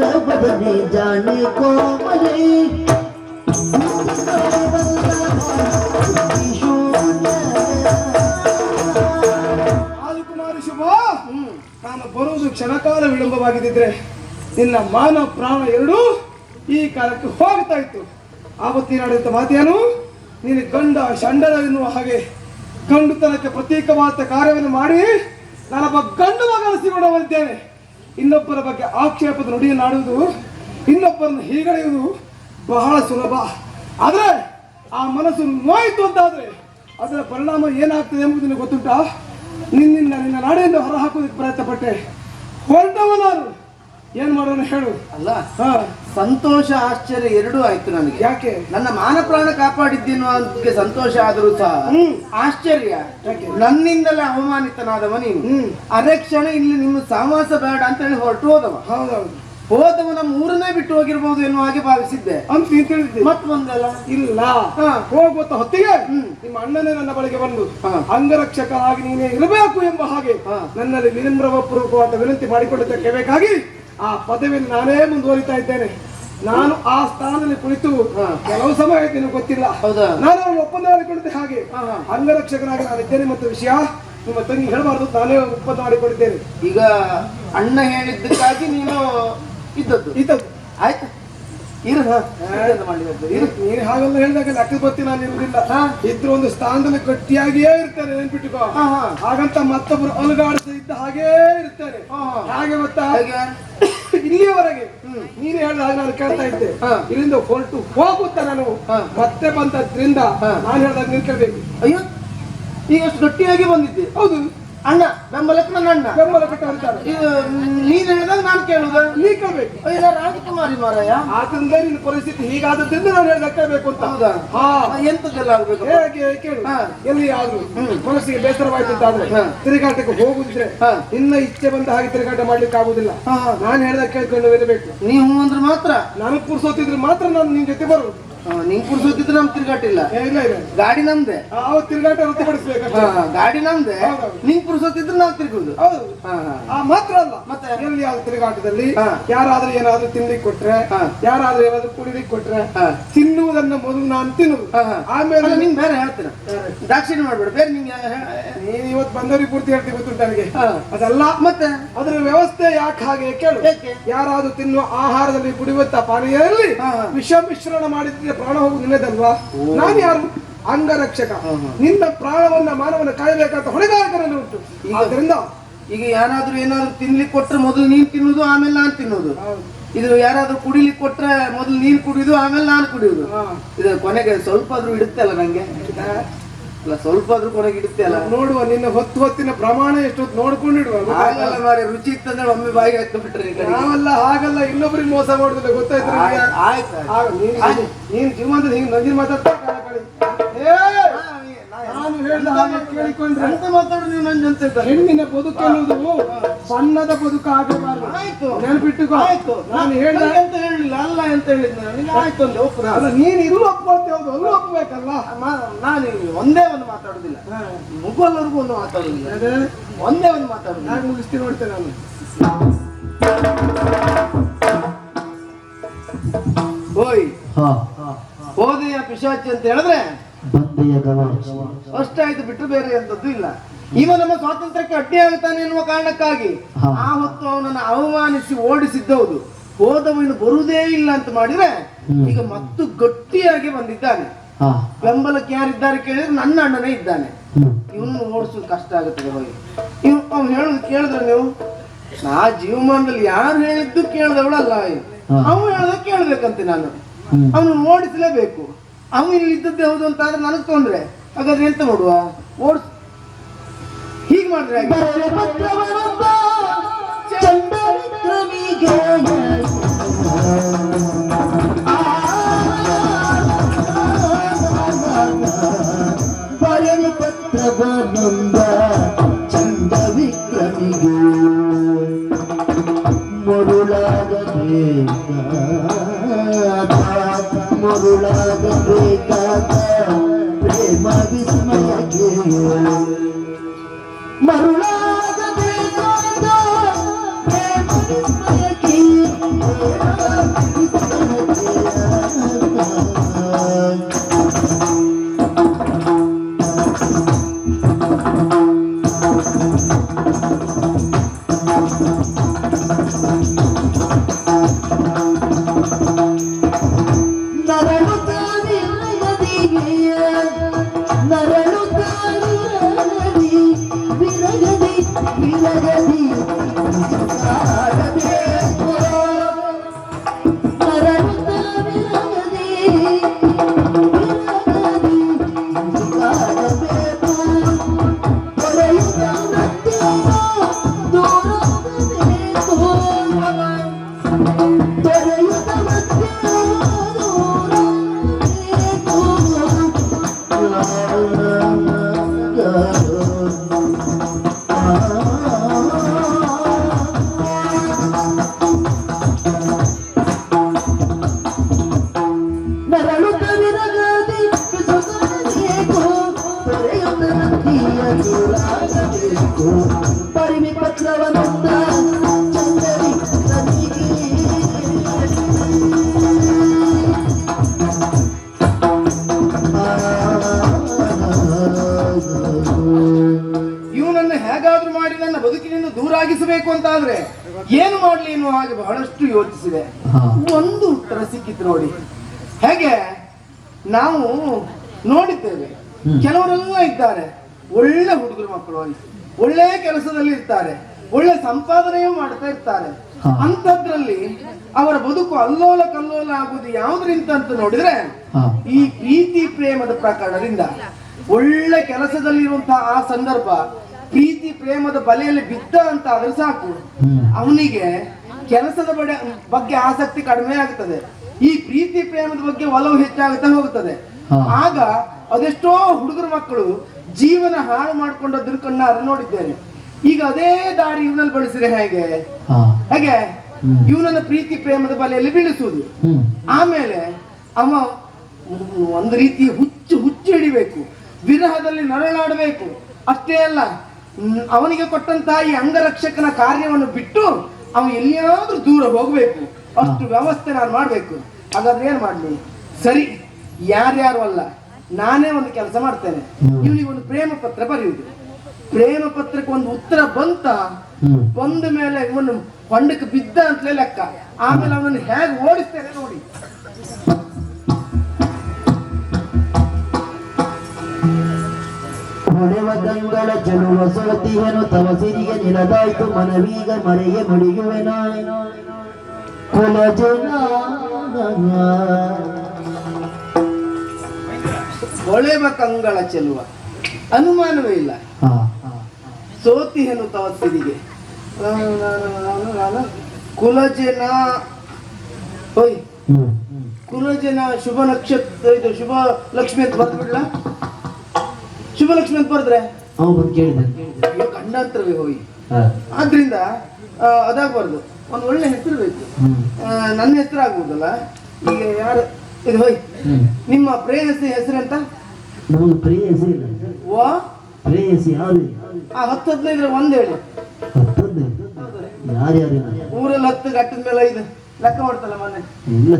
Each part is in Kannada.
न बदले जाने को मरे ನಾನು ಬರುವುದು ಕ್ಷಣಕಾಲ ವಿಳಂಬವಾಗಿದ್ದರೆ ನಿನ್ನ ಮಾನ ಪ್ರಾಣ ಎರಡೂ ಈ ಕಾಲಕ್ಕೆ ಹೋಗ್ತಾ ಇತ್ತು. ಆಪತ್ತಿನಾಡಿದಂಥ ಮಾತೇನು ನೀನು ಗಂಡ ಶಂಡರ ಎನ್ನುವ ಹಾಗೆ ಗಂಡುತನಕ್ಕೆ ಪ್ರತೀಕವಾದ ಕಾರ್ಯವನ್ನು ಮಾಡಿ ನಾನೊಬ್ಬ ಗಂಡು ಮಗನಿಸಿಕೊಂಡವರಿದ್ದೇನೆ ಇನ್ನೊಬ್ಬರ ಬಗ್ಗೆ ಆಕ್ಷೇಪದ ನುಡಿಯನ್ನಾಡುವುದು ಇನ್ನೊಬ್ಬರನ್ನು ಹೀಗಡೆಯುವುದು ಬಹಳ ಸುಲಭ. ಆದರೆ ಆ ಮನಸ್ಸು ನೋಯಿತು ಅಂತಾದರೆ ಅದರ ಪರಿಣಾಮ ಏನಾಗ್ತದೆ ಎಂಬುದು ನಿನಗೆ ಗೊತ್ತುಂಟಾ? ನಿನ್ನಿಂದ ನಿನ್ನ ನಾಡಿಯಿಂದ ಹೊರಹಾಕೋದಕ್ಕೆ ಪ್ರಯತ್ನ ಪಟ್ಟೆ ಹೊರಟವ ನಾನು ಏನ್ ಮಾಡೋಣ ಹೇಳು. ಅಲ್ಲ ಹಾ. ಸಂತೋಷ ಆಶ್ಚರ್ಯ ಎರಡೂ ಆಯ್ತು ನನಗೆ ಯಾಕೆ? ನನ್ನ ಮಾನ ಪ್ರಾಣ ಕಾಪಾಡಿದ್ದೇನೋ ಅದಕ್ಕೆ ಸಂತೋಷ ಆದರೂ ಸಹ ಹ್ಮ್. ಆಶ್ಚರ್ಯ? ನನ್ನಿಂದಲೇ ಅವಮಾನಿತನಾದವ ನೀನು. ಅದೇ ಕ್ಷಣ ಇಲ್ಲಿ ನಿಮ್ಮ ಸಹವಾಸ ಬೇಡ ಅಂತ ಹೇಳಿ ಹೊರಟು ಹೋದವ. ಹೌದೌದು. ನಮ್ಮ ಮೂರನೇ ಬಿಟ್ಟು ಹೋಗಿರ್ಬೋದು ಎನ್ನುವ ಹಾಗೆ ಭಾವಿಸಿದ್ದೆ. ಅಂತ ನೀನ್ ತಿಳಿದಿದ್ದೆ. ಮತ್ ಬಂದಲ್ಲ ಇಲ್ಲ. ಹೋಗುತ್ತ ಹೊತ್ತಿಗೆ. ನಿಮ್ಮ ಅಣ್ಣನೇ ನನ್ನ ಬಳಿಗೆ ಬಂದು ಅಂಗರಕ್ಷಕ ಅಂಗರಕ್ಷಕರಾಗಿ ನೀನೇ ಇರಬೇಕು ಎಂಬ ಹಾಗೆ ನನ್ನಲ್ಲಿ ವಿನಮ್ರಪೂರ್ವಕವಾದ ವಿನಂತಿ ಮಾಡಿಕೊಳ್ಳುವುದಕ್ಕೆ ಬೇಕಾಗಿ ಆ ಪದವಿಯಲ್ಲಿ ನಾನೇ ಮುಂದುವರಿತಾ ಇದ್ದೇನೆ. ನಾನು ಆ ಸ್ಥಾನದಲ್ಲಿ ಕುಳಿತು. ಕೆಲವು ಸಮಯ ಆಯ್ತು ನಿನಗೆ ಗೊತ್ತಿಲ್ಲ. ಹೌದಾ? ನಾನು ಅವಳು ಒಪ್ಪಂದ ಮಾಡಿಕೊಂಡಿದ್ದೆ ಹಾಗೆ. ಅಂಗರಕ್ಷಕನಾಗಿ ನಾನು ಇದ್ದೇನೆ ಮತ್ತು ವಿಷಯ ನಿಮ್ಮ ತಂಗಿ ಹೇಳಬಾರ್ದು ನಾನೇ ಒಪ್ಪಂದ ಮಾಡಿಕೊಂಡಿದ್ದೇನೆ. ಈಗ ಅಣ್ಣ ಹೇಳಿದ್ದಕ್ಕಾಗಿ ನೀನು ಇದ್ದದ್ದು. ಇದ್ದದ್ದು. ಆಯ್ತು? ಇರು. ನೀನು ಹಾಗೆಲ್ಲ ಹೇಳಿದಾಗ ಲೆಕ್ಕ ಬತ್ತಿ ನಾನು ಇರುವುದಿಲ್ಲ ಇದ್ರ ಒಂದು ಸ್ಥಾನದಲ್ಲಿ ಗಟ್ಟಿಯಾಗಿಯೇ ಇರ್ತಾರೆ ನೆನ್ಪಿಟ್ಟುಕೋ. ಹಾಗಂತ ಮತ್ತೊಬ್ಬರು ಅಲುಗಾಡಿಸ ಇದ್ದ ಹಾಗೇ ಇರ್ತಾರೆ. ಹಾಗೆ ಗೊತ್ತಾ ಹೇಗೆ? ಇಲ್ಲಿಯವರೆಗೆ ನೀನು ಹೇಳಿದ ಹಾಗೆ ನಾನು ಕೇಳ್ತಾ ಇದ್ದೆ ಹಾ. ಇಲ್ಲಿಂದ ಹೊರಟು ಹೋಗುತ್ತ ನಾನು. ಮತ್ತೆ ಬಂದದ್ರಿಂದ. ನಾನು ಹೇಳಿದಾಗ ನೀನು ಕೇಳ್ಬೇಕು ಅಯ್ಯೋ ಈಗ ಗಟ್ಟಿಯಾಗಿ ಬಂದಿದ್ದೆ ಹೌದು ಅಣ್ಣ ನಮ್ಮ ಲಕ್ಷ್ಮಣ್ ಅಣ್ಣ. ಬೆಂಬಲ ಕೊಟ್ಟು ಅಂತಾರೆ ಇದು ನೀನ್ ಹೇಳಿದಾಗ ನಾನು ಕೇಳುದ. ನೀ ಕೇಳ್ಬೇಕು. ಅಯ್ಯ ರಾಜಕುಮಾರಿ ಮಾರಾಯ. ಆತಂದ್ರೆ ನಿನ್ನ ಪರಿಸ್ಥಿತಿ ಹೀಗಾದದ್ರಿಂದ ನಾನು ಹೇಳಿದಾಗ ಕೇಳ್ಬೇಕು ಅಂತ ಹೌದಾ? ಹಾ. ಎಂತದೆಲ್ಲ ಆಗ್ಬೇಕು? ಹೇಗೆ ಕೇಳು. ಹಾ. ಎಲ್ಲಿ ಆದ್ರೂ ಮನಸ್ಸಿಗೆ ಬೇಸರವಾಯ್ತು ಅಂತಾದ್ರೆ ಹಾ. ತಿರುಗಾಟಕ್ಕೆ ಹೋಗುದಿದ್ರೆ. ನಿನ್ನ ಇಚ್ಛೆ ಬಂದ ಹಾಗೆ ತಿರುಗಾಟ ಮಾಡ್ಲಿಕ್ಕೆ ಆಗುದಿಲ್ಲ. ನಾನು ಹೇಳ್ದಾಗ ಕೇಳ್ಕೊಂಡು ಇರಬೇಕು. ನೀವು ಅಂದ್ರೆ ಮಾತ್ರ. ನಾನು ಪುರ್ಸೋತಿದ್ರೆ ಮಾತ್ರ ನಾನು ನಿನ್ ಜೊತೆ ಬರುದು. ಹಾ, ನಿಂಗ್ ಕುಡ್ಸೋತಿದ್ರೆ ನಮ್ ತಿರ್ಗಾಟಿಲ್ಲ ಏ, ಇಲ್ಲ ಇಲ್ಲ ಗಾಡಿ ನಮ್ದೆ ತಿರುಗಾಟ ಹಾ, ಗಾಡಿ ನಮ್ದೆ ಹೌದೌದು. ನಿಂಗ್ ಪುಡ್ಸೋತಿದ್ರೆ ನಾವ್ ತಿರ್ಗುದು ಹೌದು ಹಾ, ಹಾ. ಆ ಮಾತ್ರ ಅಲ್ಲ ಮತ್ತೆ? ಎಲ್ಲಿ ಯಾವ್ದು ತಿರುಗಾಟದಲ್ಲಿ ಹಾ. ಯಾರಾದ್ರೂ ಏನಾದ್ರೂ ತಿನ್ಲಿಕ್ಕೆ ಕೊಟ್ರೆ ಹಾ. ಯಾರಾದ್ರೂ ಏನಾದ್ರೂ ಕುಡಿಲಿಕ್ಕೆ ಕೊಟ್ರೆ ಹಾ. ತಿನ್ನುವುದನ್ನ ಮೊದಲು ನಾನು ತಿನ್ನು ಹಾ, ಹಾ. ಆಮೇಲೆ ಅಲ್ಲ, ನಿಂಗ್ ಬೇರೆ ಹೇಳ್ತೀನಿ ದಾಕ್ಷಿಣ್ಯ ಮಾಡ್ಬೇಡ ಬೇರೆ ನಿಂಗೆ ನೀನ್ ಇವತ್ತು ಬಂದವರಿಗೆ ಪೂರ್ತಿ ಹೇಳ್ತೀವಿ ಗೊತ್ತುಂಟು ನನಗೆ ಹಾ. ಅದಲ್ಲ ಮತ್ತೆ ಅದರ ವ್ಯವಸ್ಥೆ ಯಾಕೆ ಹಾಗೆ ಕೇಳು ಯಾಕೆ? ಯಾರಾದ್ರೂ ತಿನ್ನುವ ಆಹಾರದಲ್ಲಿ ಕುಡಿಯುವಂತ ಪಾನೀಯದಲ್ಲಿ ಹಾ, ಹಾ. ವಿಷ ಮಿಶ್ರಣ ಮಾಡಿದ್ರೆ ಪ್ರಾಣ ಹೋಗುದು ನಿನ್ನದಲ್ವಾ? ನಾನು ಯಾರು? ಅಂಗರಕ್ಷಕ. ನಿನ್ನ ಪ್ರಾಣವನ್ನ ಮಾನವನ ಕಾಯಬೇಕಂತ ಹೊಣೆಗಾರಕರಲ್ಲಿ ಉಂಟು. ಆದ್ರಿಂದ ಈಗ ಯಾರಾದ್ರೂ ಏನಾದ್ರು ತಿನ್ಲಿಕ್ಕೆ ಕೊಟ್ರೆ ಮೊದಲು ನೀನ್ ತಿನ್ನುದು ಆಮೇಲೆ ನಾನ್ ತಿನ್ನುದು. ಇದು ಯಾರಾದ್ರೂ ಕುಡಿಲಿಕ್ಕೆ ಕೊಟ್ರೆ ಮೊದಲು ನೀನ್ ಕುಡಿಯುದು ಆಮೇಲೆ ನಾನು ಕುಡಿಯುದು. ಇದು ಕೊನೆಗೆ ಸ್ವಲ್ಪ ಆದ್ರೂ ಇಡುತ್ತಲ್ಲ ನಂಗೆ? ಅಲ್ಲ ಸ್ವಲ್ಪ ಆದ್ರೂ ಕೊನೆಗೆ ಇಡುತ್ತೆ ಅಲ್ಲ? ನೋಡುವ ನಿನ್ನ ಹೊತ್ತು ಹೊತ್ತಿನ ಪ್ರಮಾಣ ಎಷ್ಟು ಹೊತ್ತು ನೋಡ್ಕೊಂಡಿಡುವ ಹಾಗಲ್ಲ ಮಾರೆ ರುಚಿ ಇತ್ತಂದ್ರೆ ಒಮ್ಮೆ ಬಾಯಿಗೆ ಹಾಕ್ಬಿಟ್ರೆ. ನಾವೆಲ್ಲ ಹಾಗಲ್ಲ ಇನ್ನೊಬ್ರಿಗೆ ಮೋಸ ಮಾಡುದಿಲ್ಲ ಗೊತ್ತಾಯ್ತು ನೀನ್ ಆಯ್ತು, ಜೀವನದಲ್ಲಿ ಹಿಂಗೆ ನಂದಿನ ಮಾತಾಡ್ತಾ ಹೇಳಿದ ಹಾಗೆ ಕೇಳಿಕೊಂಡ್ರೆ ಎಂತ ಮಾತಾಡು ನೀವು ನನ್ನ ಜೊತೆ ಇದ್ದಾರೆ? ಹೆಣ್ಣಿನ ಬದುಕು ಅನ್ನೋದು ಸಣ್ಣದ ಬದುಕು ಆಗಬಾರದು. ಆಯ್ತು. ನೆನಪಿಟ್ಟುಕೋ ಆಯ್ತು. ನಾನು ಹೇಳಿದ ಅಂತ ಹೇಳಿಲ್ಲ ಅಲ್ಲ ಅಂತ ಹೇಳಿದ್ರೆ ನನಗೆ ಆಯ್ತು ನಾನು. ಅಲ್ಲ ನೀನು ಇಲ್ಲೂ ಹೌದು ಅಲ್ಲೂ ಒಪ್ಪಬೇಕಲ್ಲ? ನಾನು ಇಲ್ಲಿ ಒಂದೇ ಒಂದು ಮಾತಾಡುದಿಲ್ಲ. ಮುಗಲ್ವರೆಗೂ ಒಂದು ಮಾತಾಡುದಿಲ್ಲ. ಅದೇ. ಒಂದೇ ಒಂದು ಮಾತಾಡುದಿಲ್ಲ. ನಾನು ಮುಗಿಸ್ತೀನಿ ನೋಡ್ತೇನೆ ನಾನು. ಓಯ್. ಹಾ. ಹೋದೆಯ ಪಿಶಾಚಿ ಅಂತ ಹೇಳಿದ್ರೆ ಬಂದೆಯ ಅಷ್ಟೇ ಅಷ್ಟಾಯ್ತು ಬಿಟ್ಟು ಬೇರೆ ಎಂತದ್ದು ಇಲ್ಲ. ಇವ ನಮ್ಮ ಸ್ವಾತಂತ್ರ್ಯಕ್ಕೆ ಅಡ್ಡಿ ಆಗುತ್ತಾನೆ ಎನ್ನುವ ಕಾರಣಕ್ಕಾಗಿ ಆ ಹೊತ್ತು ಅವನನ್ನು ಅವಮಾನಿಸಿ ಓಡಿಸಿದ್ದೌದು. ಹೋದವನು ಬರುವುದೇ ಇಲ್ಲ ಅಂತ ಮಾಡಿದ್ರೆ ಈಗ ಮತ್ತು ಗಟ್ಟಿಯಾಗಿ ಬಂದಿದ್ದಾನೆ. ಬೆಂಬಲಕ್ಕೆ ಯಾರಿದ್ದಾರೆ ಕೇಳಿದ್ರೆ ನನ್ನ ಅಣ್ಣನೇ ಇದ್ದಾನೆ. ಇವನು ಓಡಿಸೋದು ಕಷ್ಟ ಆಗುತ್ತದೆ ಹೋಗಿ ಇವ್ ಅವ್ನು ಹೇಳುದು ಕೇಳಿದ್ರೆ ನೀವು? ಆ ಜೀವಮಾನದಲ್ಲಿ ಯಾರು ಹೇಳಿದ್ದು ಕೇಳಿದವಳಲ್ಲ. ಅವನು ಹೇಳ್ದ ಕೇಳ್ಬೇಕಂತೆ ನಾನು. ಅವನು ಓಡಿಸಲೇಬೇಕು. ಅವನು ಇಲ್ಲಿ ಇದ್ದದ್ದೇ ಹೌದು ಅಂತ ಆದ್ರೆ ನನಗೆ ತೊಂದ್ರೆ. ಹಾಗಾದ್ರೆ ಎಂತ ಮಾಡುವ? ಹೀಗ್ ಹೀಗೆ? ಮಾಡಿದ್ರೆ Deus, Deus, Deus. ಪರಿಮಿ ತನಿಗೆ ಇವನನ್ನು ಹೇಗಾದ್ರೂ ಮಾಡಿ ನನ್ನ ಬದುಕಿನಿಂದ ದೂರಾಗಿಸಬೇಕು ಅಂತ ಆದ್ರೆ ಏನು ಮಾಡ್ಲಿ ಎನ್ನುವ ಹಾಗೆ ಬಹಳಷ್ಟು ಯೋಚಿಸಿದೆ. ಒಂದು ಉತ್ತರ ಸಿಕ್ಕಿತ್ತು ನೋಡಿ. ಹೇಗೆ? ನಾವು ನೋಡಿದ್ದೇವೆ. ಕೆಲವರೆಲ್ಲ ಇದ್ದಾರೆ. ಒಳ್ಳೆ ಹುಡುಗರು ಮಕ್ಕಳು ಒಳ್ಳೆ ಕೆಲಸದಲ್ಲಿ ಇರ್ತಾರೆ ಒಳ್ಳೆ ಸಂಪಾದನೆಯೂ ಮಾಡ್ತಾ ಇರ್ತಾರೆ. ಅಂತದ್ರಲ್ಲಿ ಅಂಥದ್ರಲ್ಲಿ ಅವರ ಬದುಕು ಅಲ್ಲೋಲ ಕಲ್ಲೋಲ ಆಗುವುದು ಯಾವುದರಿಂದ ಅಂತ ನೋಡಿದ್ರೆ ಈ ಪ್ರೀತಿ ಪ್ರೇಮದ ಪ್ರಕರಣದಿಂದ. ಒಳ್ಳೆ ಕೆಲಸದಲ್ಲಿರುವಂತಹ ಆ ಸಂದರ್ಭ ಪ್ರೀತಿ ಪ್ರೇಮದ ಬಲೆಯಲ್ಲಿ ಬಿದ್ದ ಅಂತ ಆದ್ರೆ ಸಾಕು. ಅವನಿಗೆ ಕೆಲಸದ ಬಡೆ ಬಗ್ಗೆ ಆಸಕ್ತಿ ಕಡಿಮೆ ಆಗ್ತದೆ. ಈ ಪ್ರೀತಿ ಪ್ರೇಮದ ಬಗ್ಗೆ ಒಲವು ಹೆಚ್ಚಾಗುತ್ತಾ ಹೋಗುತ್ತದೆ. ಆಗ ಅದೆಷ್ಟೋ ಹುಡುಗರ ಮಕ್ಕಳು ಜೀವನ ಹಾಳು ಮಾಡ್ಕೊಂಡ ದುರ್ಕಣ್ಣ ಅದನ್ನ ನೋಡಿದ್ದೇನೆ. ಈಗ ಅದೇ ದಾರಿ ಇವನಲ್ಲಿ ಬಳಸಿದ್ರೆ ಹೇಗೆ? ಹಾಗೆ? ಹೇಗೆ ಇವನನ್ನ ಪ್ರೀತಿ ಪ್ರೇಮದ ಬಲೆಯಲ್ಲಿ ಬೀಳಿಸುವುದು. ಆಮೇಲೆ ಅವ ಒಂದು ರೀತಿ ಹುಚ್ಚು ಹುಚ್ಚು ಹಿಡಿಬೇಕು. ವಿರಹದಲ್ಲಿ ನರಳಾಡಬೇಕು. ಅಷ್ಟೇ ಅಲ್ಲ ಅವನಿಗೆ ಕೊಟ್ಟಂತ ಈ ಅಂಗರಕ್ಷಕನ ಕಾರ್ಯವನ್ನು ಬಿಟ್ಟು ಅವ ಎಲ್ಲಿಯಾದ್ರೂ ದೂರ ಹೋಗ್ಬೇಕು. ಅಷ್ಟು ವ್ಯವಸ್ಥೆ ನಾನು ಮಾಡ್ಬೇಕು. ಹಾಗಾದ್ರೆ ಏನ್ ಮಾಡ್ಲಿ? ಸರಿ ಯಾರ್ಯಾರು ಅಲ್ಲ ನಾನೇ ಒಂದು ಕೆಲಸ ಮಾಡ್ತೇನೆ. ಇವನಿಗೆ ಒಂದು ಪ್ರೇಮ ಪತ್ರ ಬರೆಯುವುದು. ಪ್ರೇಮ ಪತ್ರಕ್ಕೆ ಒಂದು ಉತ್ತರ ಬಂತ ಬಂದ ಮೇಲೆ ಇವನು ಹೊಂಡಕ್ಕೆ ಬಿದ್ದ ಅಂತಲೇ ಲೆಕ್ಕ. ಆಮೇಲೆ ಅವನನ್ನು ಹೇಗೆ ಓಡಿಸ್ತೇನೆ ನೋಡಿ. ಹೊಳೆವ ಗಂಗಳ ಚೆಲುವ ಸೋತಿಯನು ತವ ಸಿರಿಗೆ ನಿಲದಾಯ್ತು ಮನವೀಗ ಮರೆಗೆ ಮುಡಿಯುವೆನ ಕುಲ ಹೊಳೆವ ಕಂಗಳ ಚೆಲುವ. ಅನುಮಾನವೇ ಇಲ್ಲ. ಹಾ ತವ ಸಿರಿಗೆ ಕುಲಜನ ಹೋಯ್. ಕುಲಜನ ಶುಭ ನಕ್ಷತ್ರ ಇದು ಶುಭ ಲಕ್ಷ್ಮಿ ಅಂತ ಬರ್ದ್ಬಿಡ್ಲ ಶುಭ ಲಕ್ಷ್ಮಿ ಅಂತ ಬರ್ದ್ರೆ? ಗಂಡಾಂತರವೇ ಹೋಯ್. ಆದ್ರಿಂದ ಅದಾಗಬಾರ್ದು. ಒಂದು ಒಳ್ಳೆ ಹೆಸರು ಬೇಕು. ನನ್ನ ಹೆಸರು ಆಗ್ಬೋದಲ್ಲ? ಈಗ ಯಾರು ಇದು ಹೋಯ್. ನಿಮ್ಮ ಪ್ರೇಯಸಿ ಹೆಸರೆಂತ? ನಮಗೆ ಪ್ರೇಯಸಿ ಇಲ್ಲ ವಾ? ಪ್ರೇಯಸಿ ಯಾರು ಆ ಹತ್ತು ಹದಿನೈದರ ಒಂದ್ ಹೇಳಿ. ಹತ್ತದ್ದು ಯಾರು ಊರಲ್ಲಿ ಹತ್ತು ಗಟ್ಟದ ಮೇಲೆ ಐದು. ಲೆಕ್ಕ ಮಾಡ್ತಲ್ಲ ಮೊನ್ನೆ ಇಲ್ಲ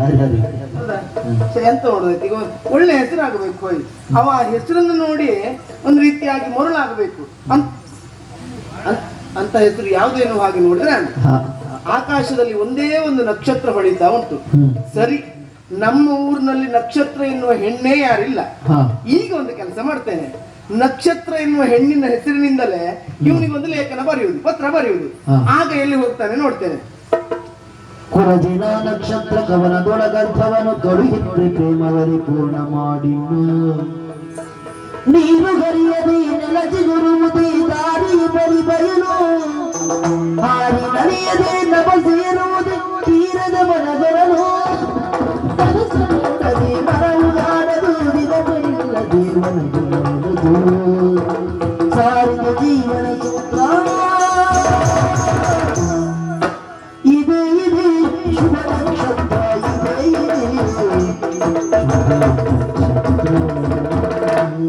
ಯಾರ್ಯಾರು? ಸರಿ, ಎಂತ ಮಾಡೋದೈತಿ? ಈಗ ಒಳ್ಳೆ ಹೆಸರಾಗಬೇಕು ಹೋಯ್. ಅವ ಹೆಸರನ್ನು ನೋಡಿ ಒಂದು ರೀತಿಯಾಗಿ ಮರುಳಾಗಬೇಕು. ಅಂತ ಅಂತ ಹೆಸರು ಯಾವುದೇನೋ ಹಾಗೆ ನೋಡಿದ್ರೆ ಆಕಾಶದಲ್ಲಿ ಒಂದೇ ಒಂದು ನಕ್ಷತ್ರ ಹೊಳಿತಾ ಉಂಟು. ಸರಿ. ನಮ್ಮ ಊರಿನಲ್ಲಿ ನಕ್ಷತ್ರ ಎನ್ನುವ ಹೆಣ್ಣೇ ಯಾರಿಲ್ಲ. ಈಗ ಒಂದು ಕೆಲಸ ಮಾಡ್ತೇನೆ. ನಕ್ಷತ್ರ ಎನ್ನುವ ಹೆಣ್ಣಿನ ಹೆಸರಿನಿಂದಲೇ ಇವನಿಗೆ ಒಂದು ಲೇಖನ ಬರೆಯುವುದು ಪತ್ರ ಬರೆಯುವುದು. ಆಗ ಎಲ್ಲಿ ಹೋಗ್ತಾನೆ ನೋಡ್ತೇನೆ. ಕುರಜಿನ ನಕ್ಷತ್ರ ಕವನದೊಳಗರ್ಭವನು ಕಳುಹಿದ್ರೆ ಪ್ರೇಮವರಿ ಪೂರ್ಣ ಮಾಡಿ ನೀರು ಹರಿಯದೆ ನೆಲಜಿಗುರುವುದೇ ದಾರಿ ಬರಿ ಬಯಲು. ಹಾರಿ ನಲಿಯದೆ ನಬಸೇರುವುದೇ ತೀರದ ಮನಗರಲು